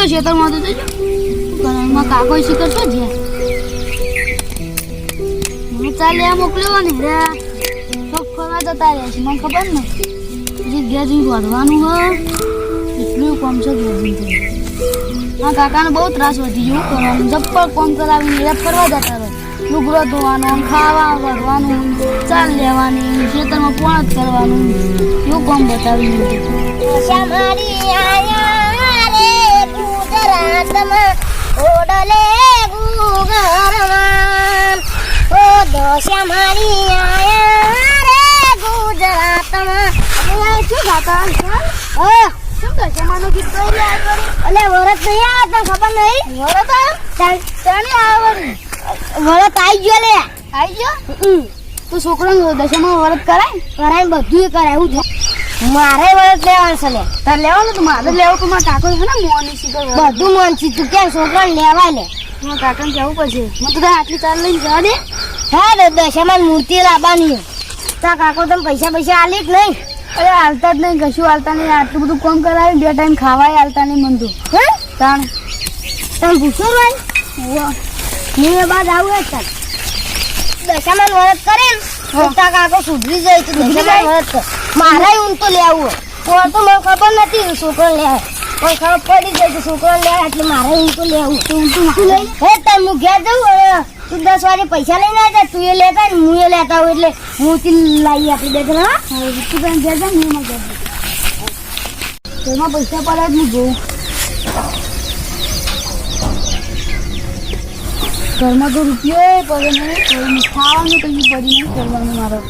જો ખેતરમાં તો જજો ઘરમાં કાકો શીખર છો? જે હું ચાલે આ મોકલ્યો ને રે. તો ફરવા જતા રહ્યા છે, મને ખબર ને? હજી ઘેર વધવાનું હ એટલું કોમ છે જઈને આ કાકાને બહુ ત્રાસ વધી ગયો કરવાનું. જપ્પર કોમ કરાવીને રે ફરવા જતા રહે લુગડો ધોવાનો, ખાવા વળવાનું, ચાલ લેવાની, ખેતરમાં પોણ જ કરવાનું. એવું કોમ બતાવી દીધું ઓ દોશમારી આયા ગુજરાતમાં શું કાકા ઓ શું દશામાનું ગીત ગાઈ રહ્યા કરો અલે ખબર નહીં વરત વરત આવી ગયો લે આવી ગયો તું છોકરાને દશામાં વરત કરાય? કરાય બધું કરાય, એવું છે મારે વળત લેવાનું છે લે. તાર લેવાનું તો મારે લેવું તો મારા કાકો છે ને મોની સીધો બધું મન છે તું ક્યાં છોકરા લેવા લે? હું કાકાને જવું પછી હું તું આટલી ચાલ લઈને જવા દે. હા તો દશામાં મૂર્તિ લાવવાની. તા કાકો તમે પૈસા પૈસા આલી જ નહીં. અરે હાલતા જ નહીં કશું હાલતા નહીં. આટલું બધું કોમ કરાવી બે ટાઈમ ખાવાય હાલતા નહીં મન તું. હે? તાણ. તમે પૂછો ભાઈ. હું એ બાદ આવું જ દશામાં વરત કરે ને તો તા કાકો સુધરી જાય તો દશામાં વરત કર. મારે ઊન તો લેવું હોય. તો મને ખબર નથી છોકરો લે. પણ ખબર પડી જાય કે છોકરો લે એટલે મારે ઊન તો લેવું તું તો લઈ હે તને હું ઘેર જવું હવે તું દસ વાગે પૈસા લઈને આવતા તું એ લેતા ને હું એ લેતા હોય એટલે હું તી લાવી આપી દે હા? તું તને ઘેર જા હું ઘેર. ઘરમાં પૈસા પડે જ નહીં જોઉં ઘરમાં તો રૂપિયો પડે નહીં ખાવાનું કંઈ પડી નહીં કરવાનું મારો.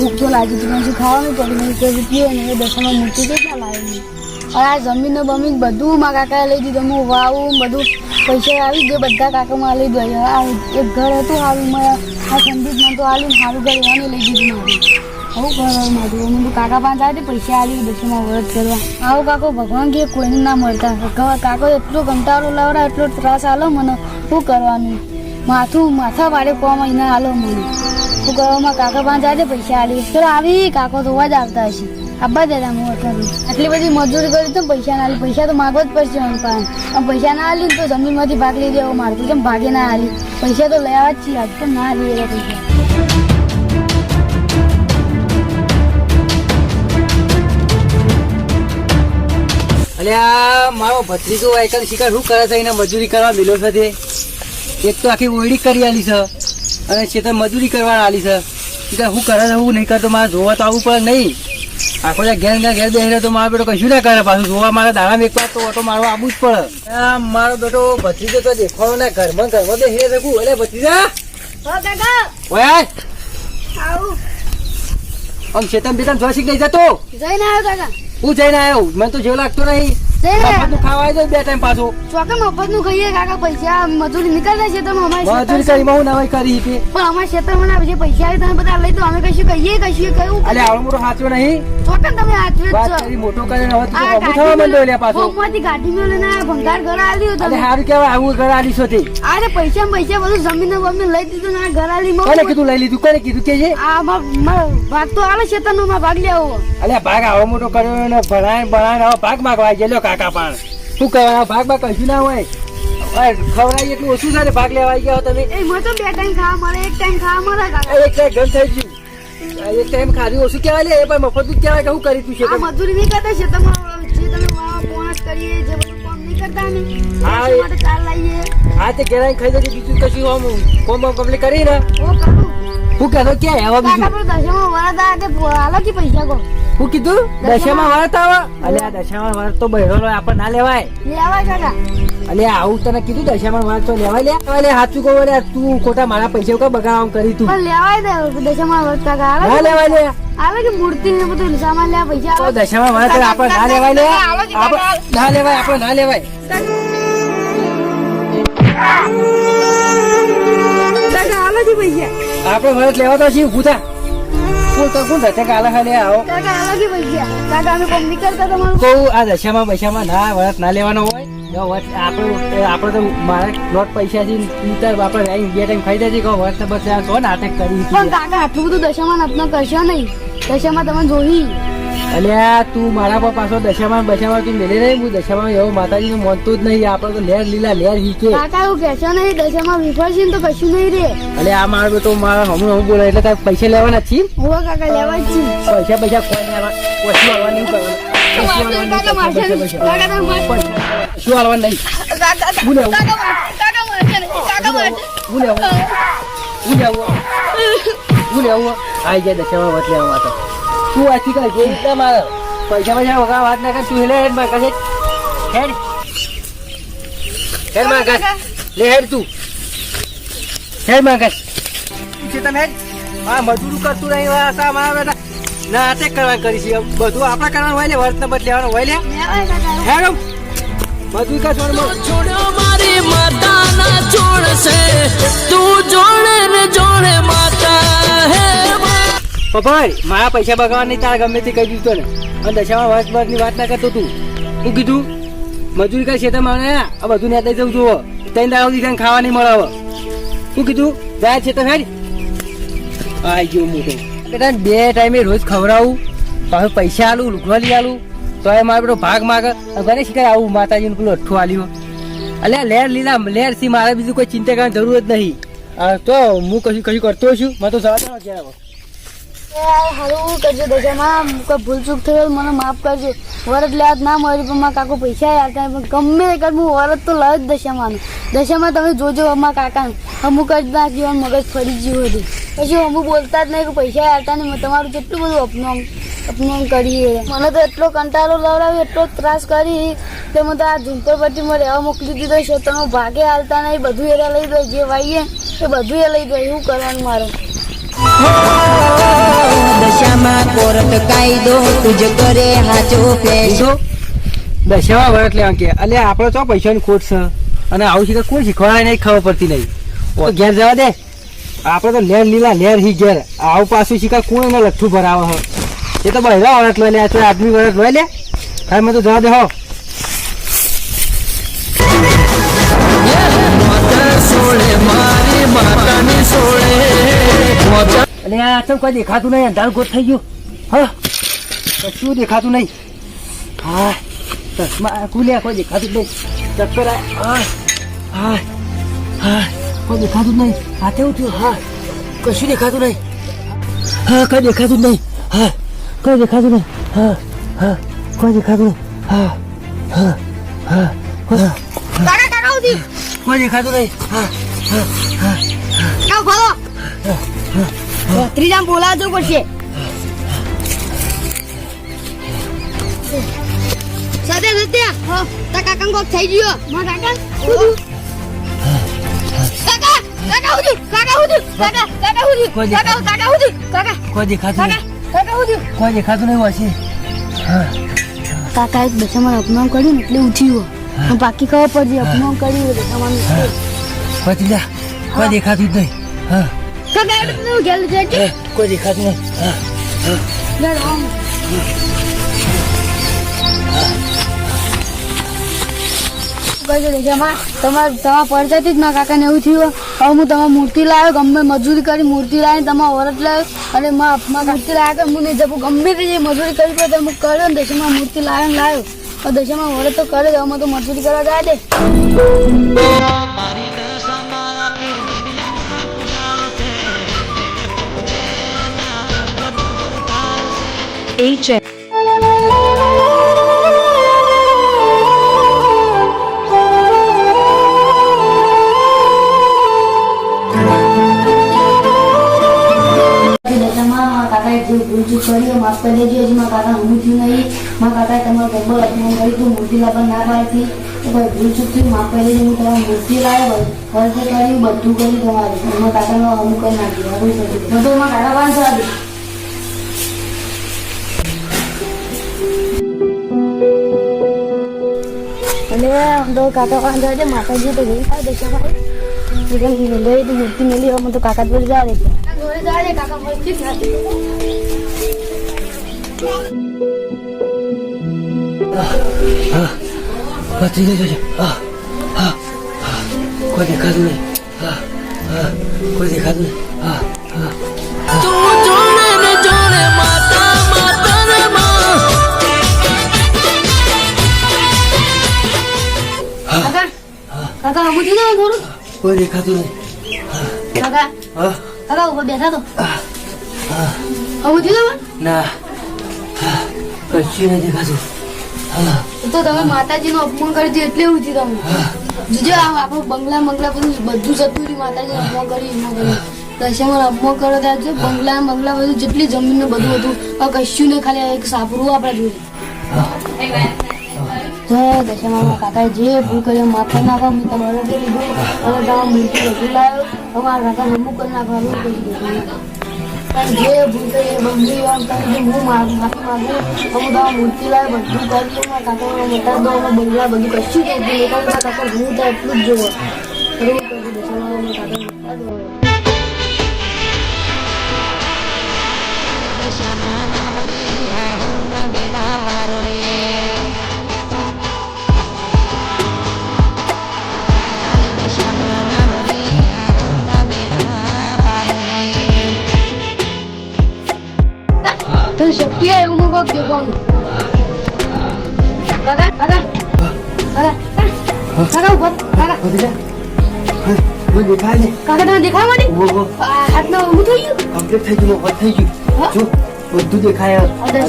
ભૂખ તો લાગી હતી પણ ખાવાનું પડ્યું નહીં કોઈ પીએ ને. એ દશામાં મૂર્તિ કેટલા લાવી નહીં અને આ જમીન ને બમીન બધું મારા કાકાએ લઈ દીધું, હું વાવું, બધું પૈસા આવી ગયા, બધા કાકામાં લઈ દો આ એક ઘર હતું સારું મારા આ સંદીપમાં તો આલ્યું ને સારું ઘર એવાને લઈ દીધું મારું. આવું કરવાનું મારું. અમે કાકા પાંચ આવે પૈસા આવી દસમાં વ્રત કરવા. આવો કાકો, ભગવાન કે કોઈને ના મળતા. કાકો એટલો કંટાળો લાવડા એટલો ત્રાસ આલો, મને શું કરવાનું? માથું માથા વાળે કોમ અહીંયા આલો મને હું કરવામાં કાકા પાંચ આવે પૈસા આલી ચલો આવી કાકો તો જ આવતા હશે. આબા દાદા હું અઠાવી આટલી બધી મજૂરી કરી તો પૈસા ના આલી. પૈસા તો માગવા જ પડશે મને પણ. પૈસા ના આલી તો જમીનમાંથી ભાગ લઈ દેવો મારતું કેમ ભાગે ના આલી? પૈસા તો લેવા જ છીએ. આજ પણ ના એવા પૈસા અલ્યા, મારો ભત્રીજો વાયકલ શિકાર શું કરે છે? એને મજૂરી કરવા મિલો સાથે એક તો આખી ઓયડી કરી આલી છે. અને છેતર મજૂરી કરવા આલી છે. શિકાર શું કરે શું નહીં કરતો મારે જોવા તો આવવું પડે નહીં. આખો ઘેર ઘેર ઘેર બેસી તો મારો બેટો કશું ના કરે પાછું જોવા મારા દાડામાં એક વાર તો ઓટો મારવા આવવું જ પડે. મારો બેટો ભત્રીજો તો દેખાડો ને ઘરમાં ઘરમાં બેસી શકું એટલે ભત્રીજા? ઓય. આમ શેતમ બેતમ શીખ નહીં જતો? જઈને આવ્યો કાકા હું જઈને આવ્યો. મને તો જેવું લાગતો નહીં. જઈને આવ્યો આવી બે ટાઈમ પાછો. ચોકે મફતનું ખાઈએ કાકા પૈસા મજૂરી નીકળતા છે તમે અમારી મજૂરી કરી બહુ નવાઈ કરી હતી પણ અમારા ક્ષેત્રમાં ના જે પૈસા આવે તમે બધા લઈ તો અમે કશું કહીએ કશું કયું અલે આવડો મોટો સાચો નહીં. ચોકે તમે હાથવે જ છો. મોટો કરીને હવે તો અમુક થવા માંડ્યો લ્યા પાછો. હોમમાંથી ગાડી મેં લઈને ભંગાર ઘર આલ્યું તમે. સારું કહેવાય આવું ઘર આલી છો તે. અરે પૈસા પૈસા બધું જમીન બમીન લઈ દીધું ને ઘર આલી માં કોને કીધું લઈ લીધું? કોને કીધું? કે છે આ ભાગ તો આલે ક્ષેત્ર નો ભાગ લેવો અલ્યા ભાગ આવડો મોટો કર્યો ને ભણાય ભણાય ભાગ માગવા આવી ગયો કાકા પણ. શું કહેવાય ભાગ ભાગ કશું ના હોય? ખવડાવી એટલું ઓછું છે ને ભાગ લેવા આવી ગયા તમે? એ મને તો બે ટાઈમ ખાવા મળે એક ટાઈમ ખાવા મળે કાકા. એક ટાઈમ ગમ થઈ ગયું. એક ટાઈમ ખાધું ઓછું કહેવાય લે એ પણ મફત જ કહેવાય કે હું કરી તું છે આ મજૂરી નહીં કરતા ક્ષેત્રમાં જે તમે વાવા પોણસ કરીએ જે બધું કામ નહીં કરતા ને હા, એ- માટે ચાલ લાવીએ હા તે ઘેરાઈ ખાઈ જશે બીજું કશું આમ કોમ બોમ કમ્પ્લીટ કરી ને. ઓ કાકુ. હું કહેતો ક્યાં હવે બીજું? કાકા પણ દશામાં વરદ આવે તે હાલો કે પૈસા કો હું કીધું? દશામાં વર્ત આવે. અલે આ દશામાં વર્ત તો બહેરો આપણ ના લેવાય. લેવાય કાકા. અલે આવું તને કીધું દશામાં વર્ત તો લેવાય. લે અલે સાચું કહું લે તું ખોટા મારા પૈસા કા બગાડવા કરી તું. લેવાય દે દશામાં વરદ કાકા. ના લેવાય લે. આવે કે મૂર્તિ ને બધું સામાન લે પૈસા તો દશામાં વર્ત આપણ ના લેવાય લે. આપણ ના લેવાય આપણ ના લેવાય. કાકા આવે કે પૈસા. આપણે વર્ત લેવા તો છીએ ઊભું થા કોણ તો કોણ ખાલી આવો. કાકા આવે કે પૈસા કાકા અમે કોમ નહીં તમારું કહું આ દશામાં પૈસામાં ના વરત ના લેવાનો હોય. આપણે આપણે તો મારે નોટ પૈસા થી આપણે બે ટાઈમ ખાઈ દેજે કહો બસ આ નાટક કરી. પણ કાકા આટલું બધું દશામાં નતનો કરશો નહીં. દશામાં તમે જોઈ અલ્યા તું મારા પર પાછો દશામાં બશામાં તું મેલે નહીં હું દશામાં એવો માતાજી માનતો જ નહીં. આપણે તો લેર લીલા લેર હીકે. કાકા હું કહેશો નહીં દશામાં વિફળ છે ને તો કશું નહીં રે. અલે આ મારો તો મારા હમણાં હું બોલે એટલે તારે પૈસા લેવાના છીએ હું કાકા લેવા જ છું. પૈસા પૈસા કોઈ લેવા ઓછું આવવા નહીં કરવાનું. શું આવવાનું નહીં હું લેવું. હું હું હું આઈ જાય દશામાં વાત લેવા માટે તું આથી કઈ જે રીતના મારે પૈસા પૈસા વગા વાત ના કર. તું હેલે હેડ, માર કાશે હેડ. હેડ, માર કાશ લે, હેડ તું. હેડ, માર કાશ તમે હેડ. આ મજૂર કરતું નહીં આ સા મારા બેટા. ના આતે કરવાનું કરી છે બધું આપણે કરવાનું હોય ને વર્ત બદલે બદલેવાનું હોય કાકા. હેડ મજૂર કા છોડ છોડ્યો મારી માતાના છોડશે તું જોડે ને જોડે માતા હે. પપ્પાઈ મારા પૈસા બગાડવાની તાર ગમે તે કહી દીધું ને. અને દશામાં વર્ષ વર્ષની વાત ના કરતો તું. શું કીધું, મજૂરી કરી છે મારે આ બધું ને દઈ જવું જુઓ. દાડા સુધી કાંઈ ખાવા નહીં મળે શું કીધું, જાય છે તો હેડ. આવી ગયો મોટો બેટા બે ટાઈમે રોજ ખવડાવું પાછું પૈસા આલું લઈ આલું, તો એ મારો બેટો ભાગ માગે. ઘરે શીખાય આવું માતાજીનું પેલું અઠ્ઠું આલ્યું? અલ્યા લેર લીલા, લેર સી, મારે બીજું કોઈ ચિંતા કરવાની જરૂર જ નહીં. તો હું કશું કશું કરતો છું. મેં તો જવા દેવા ઘેર માફ કરજો. લેવા ના મળી પણ પૈસા યાદ નહીં. પણ ગમે તે હું વરદ તો લઈ જ દશામાં. દશામાં તમે જોજો અમારા કાકાને. અમુક જ નાખ્યું જીવન મગજ ફરી ગયું હતું પછી અમુક બોલતા જ નહીં કે પૈસા આપતા નહીં તમારું કેટલું બધું અપનામ અપનામ કરીએ મને તો એટલો કંટાળો લવડાવ્યો, એટલો ત્રાસ કરી, કે મને તો આ ઝુંપડપટ્ટીમાં રહેવા મોકલી દીધો તમે ભાગે હાલતા નહીં, બધું એરા લઈ દો, જે વાઈએ એ બધું એ લઈ દો, એવું કરવાનું મારું. દશામાં કોર્ટ કાયદો તુજ કરે હાચો ફેસ. દશામાં વરસ લેવા કે, અલે આપણે તો પૈસાની ખોટ છે. અને આવું શીખે કોઈ શીખવાડે નહીં, ખબર પડતી નહીં. ઘેર જવા દે. આપણે તો લેર લીલા લેર હી ઘેર. આવું પાછું શીખા કોણ એને લઠ્ઠું ભરાવે હો? એ તો બહેરા વરત લઈ લે આદમી વરત લઈ લે. હા મેં તો જવા દે હો. અને આ તો કોઈ દેખાતું નહીં અંધારું ગોત થઈ ગયું. હા? કશું દેખાતું નહીં. હા ચશ્મા ખુલ્યા કોઈ દેખાતું નહીં. ચક્કર આ હા હા હા કોઈ દેખાતું નહીં. હાથે ઉઠ્યું હા કશું દેખાતું નહીં. હા કઈ દેખાતું નહીં. હા કોઈ દેખાતું નહીં. હા હા કોઈ દેખાતું નહીં. હા હા હા હા કોઈ દેખાતું નહીં. હા હા હા ફરો ત્રીજા બોલાવજો પડશે સત્ય સત્ય તા કાકા કોક થઈ ગયો. મારા કાકા? કાકા કાકા ઉધું, કાકા ઉધું, કાકા કાકા કોઈ કાકા કાકા ઉધું, કાકા. કોઈ દેખાતું કાકા ઉધું. કોઈ દેખાતું નહીં વાસી કાકા એક બેસામાં અપમાન કર્યું ને એટલે ઉઠ્યું હું. બાકી ખબર પડશે અપમાન કર્યું દશામાં પછી દીધા કોઈ દેખાતું જ નહીં. હા. કહેજો તમારા તમારા જ મારા કાકાને એવું થયું હવે હું તમારી મૂર્તિ લાવ્યો ગમે મજૂરી કરી મૂર્તિ લાવીને તમારા વરત લાવ્યો. અને મારા મારા મૂર્તિ લાવ્યા કે હું નહીં જવું ગમે તે મજૂરી કરી પડે હું કર્યો ને દશામાં મૂર્તિ લાવ્યો. લાવ્યો દશામાં વરત તો કરે હવે તો મજૂરી કરવા જાય દે. દશામાં મારા કાકાએ જે ભૂલ ચૂક કરી એ માફ કરી દેજો હજી કાકા હું થયું નહીં મારા કાકાએ તમારો ગબ્બર અપમાન કરી તું મૂર્તિ લાવવા ના પાડતી તો કોઈ ભૂલ ચૂક થયું માફ કરી લાવ્યો વર્ષે કર્યું બધું કર્યું તમારે મારા કાકાનો અમુક કરી નાખ્યું બધું મારા કાકા પાસે જવા દે અને આમ તો કાકા પાસે જવા દે માતાજી તો ગઈ થાય દશામાં ગઈ તો મૂર્તિ મેલી હવે કોઈ દેખાતું નહીં. કાકા હા. કાકા ઉપર બેઠા તો. ના. કશું નહીં દેખાતું. તો તમે માતાજીનું અપમાન કરી દીધું એટલે એવું થયું તમને જોજો આ બંગલા બંગલા બધું બધું જતું રહ્યું માતાજીનું અપમાન કરી અપમાન કરી. અપમાન કરો ત્યાં જો બંગલા ને બંગલા બધું જેટલી જમીન ને બધું હતું કશું નહીં ખાલી એક સાપરું આપણે જોઈએ જય દશામાં કાકા જે ભૂલ કરી માથા નાખો, મેં તમારે દે લીધું. હવે તમારા મૂર્તિ બધું લાવ્યો. તમારા કાકા નમું કરી નાખવાનું કરી દીધું પણ જે કરી કરી હું માફી માગું. હું તમારા મૂર્તિ બધું કરી મોટા દો બંગલા બધું કશું જ નથી. એટલે જ જોવો. કરી મોટા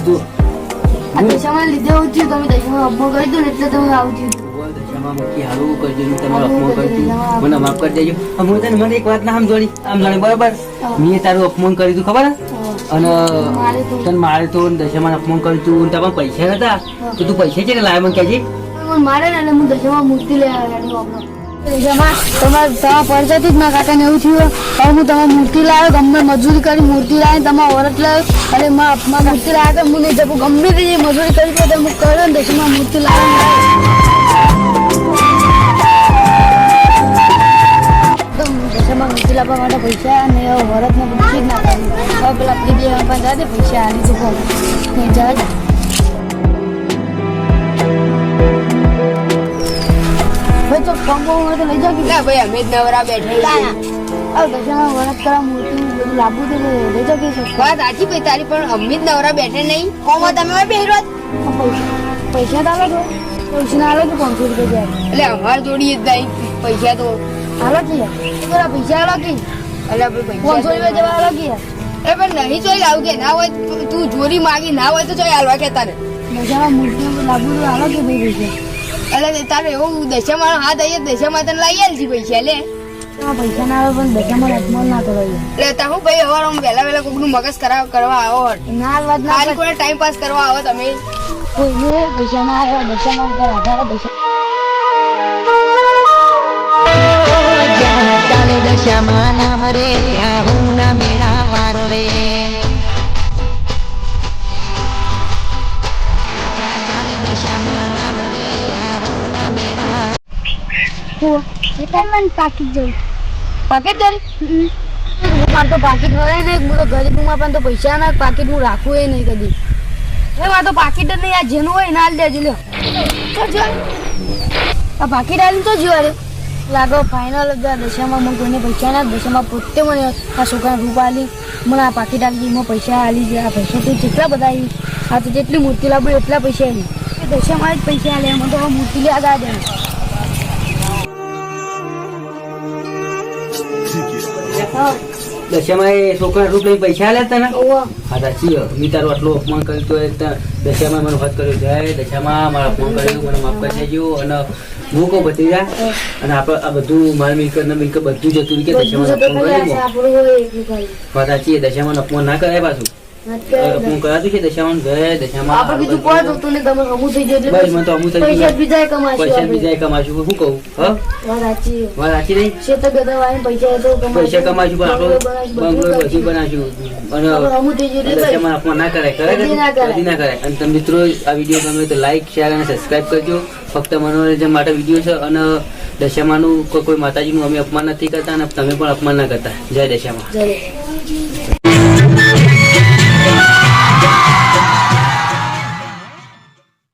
જો આ દશામાં લીધે એવું થયું તમે દશામાં અપમાન કરી દો ને એટલે તમે આવું થયું દશામાં મૂકી હારું કરજો ને તમારું અપમાન કરજો મને માફ કરી દેજો હું તને મને એક વાત ના સમજોડી આમ જાણે બરાબર. મેં તારું અપમાન કરી દીધું ખબર? અને મારે તો દશામાં અપમાન કર્યું તું, તારા પૈસા નતા? તો તું પૈસા છે ને લાવ્યા મને કહેજે? મારે ને હું દશામાં મૂર્તિ લઈ આવ્યો તમારે તમારા પરસાથી જ મારા કાકાને એવું થયું હવે હું તમારી મૂર્તિ લાવ્યો, ગમે મજૂરી કરી મૂર્તિ લાવી તમારા ઓરત લાવ્યો. અને મારા મૂર્તિ લાવ્યા નહીં જપું. ગમે તે મજૂરી કરી તો ને દશામાં મૂર્તિ લાવી તો દશામાં મૂર્તિ લાવવા માટે પૈસા અને વરતને જ ના હવે પેલા બીજી પણ જાતે પૈસા કોણ નહીં જાય ભાઈ તો કંબો હોય તો લઈ જાઓ કે ના ભાઈ અમે જ નવરા બેઠા આ દશામાં વરત કરા મૂર્તિ બધું લાવવું તો લઈ જાઓ કે વાત સાચી ભાઈ તારી પણ અમે જ નવરા બેઠે નહીં કોમ તમે બેહરો પૈસા પૈસા તો છો પૈસા આલો તો પાંચસો રૂપિયા એટલે અમાર જોડી જ નહીં પૈસા તો આલો કે પૈસા આલો કે એટલે આપણે પાંચસો રૂપિયા જવા કે યાર એ પણ નહીં ચોઈ લાવું કે ના હોય તું- જોરી માગી ના હોય તો ચોઈ હાલવા કે તારે. મજામાં મૂર્તિ લાગુ હાલો કે ભાઈ પૈસા એટલે તારે એવું દશામાં હાથ આવીએ દશામાં તને લઈ આલજી પૈસા લે. પૈસા ના આવે પણ દશામાં અપમાન ના કરો એટલે તા હું ભાઈ હવાર હું વહેલા વહેલા કોકનું મગજ કરાવ કરવા આવો ના વાત ના કોઈ ટાઈમ પાસ કરવા આવો તમે? કોઈ પૈસા ના આવે દશામાં ઉપર આધાર દશા દશામાં નામ રે ત્યાં હું મેળા વાર પાકીટ જવું પાકીટ જરી મારે તો પાકીટ હોય ને હું તો ગરીબમાં પણ તો પૈસા ના પાકીટ હું રાખું એ નહીં કદી. એ મારે તો પાકીટ જ નહીં આ જેનું હોય ના દેજો લ્યો. આ પાકીટ આવીને તો જો અરે લાગો ફાઇનલ દશામાં મને કોઈને પૈસા ના દશામાં પોતે મને આ છોકરાને રૂપ આલી મને આ પાકીટ આલી મને પૈસા આલી છે આ પૈસા તો જેટલા બધા આવી આ તો જેટલી મૂર્તિ લાવું એટલા પૈસા આવી એ દશામાં જ પૈસા આલે એમાં તો મૂર્તિ લે દે દશામાં એ છોકરા રૂપ લઈ પૈસા આલ્યા તને ઓવા હા સાચી. મેં તારું આટલું અપમાન કર્યું તો દશામાં મને વાત કર્યો જય દશામાં મારા ફોન કર્યો મને માફ કરી દેજો અને હું કહું ભત્રીજા અને આપણે આ બધું મારી મિલકત ને મિલકત બધું જતું કે દશામાં નફો સાચી દશામાં નફો ના કરાય પાછું. અપમાન કરાતું છે દશામાં? જય દશામાં આપણે બીજું કોઈ જોતું નહીં તમે અમુક થઈ જાય બસ મને તો અમુક થઈ પૈસા બીજા કમાશું પૈસા બીજા કમાશું શું કહું? હા? વાત સાચી વાત સાચી નહીં? શેતર ગધા વાળીને પૈસા તો કમાશું. પૈસા કમાશું પણ આપણો બંગલો પછી બનાવશું અને અમુક થઈ જાય એટલે દશામાં અપમાન ના કરાય. કદી? ના કરાય. કદી ના કરાય. અને તમે મિત્રો આ વીડિયો ગમે તો લાઈક શેર અને સબસ્ક્રાઇબ કરજો. ફક્ત મનોરંજન માટે વીડિયો છે. અને દશામાનું કોઈ કોઈ માતાજીનું અમે અપમાન નથી કરતા અને તમે પણ અપમાન ના કરતા. જય દશામાં. જય.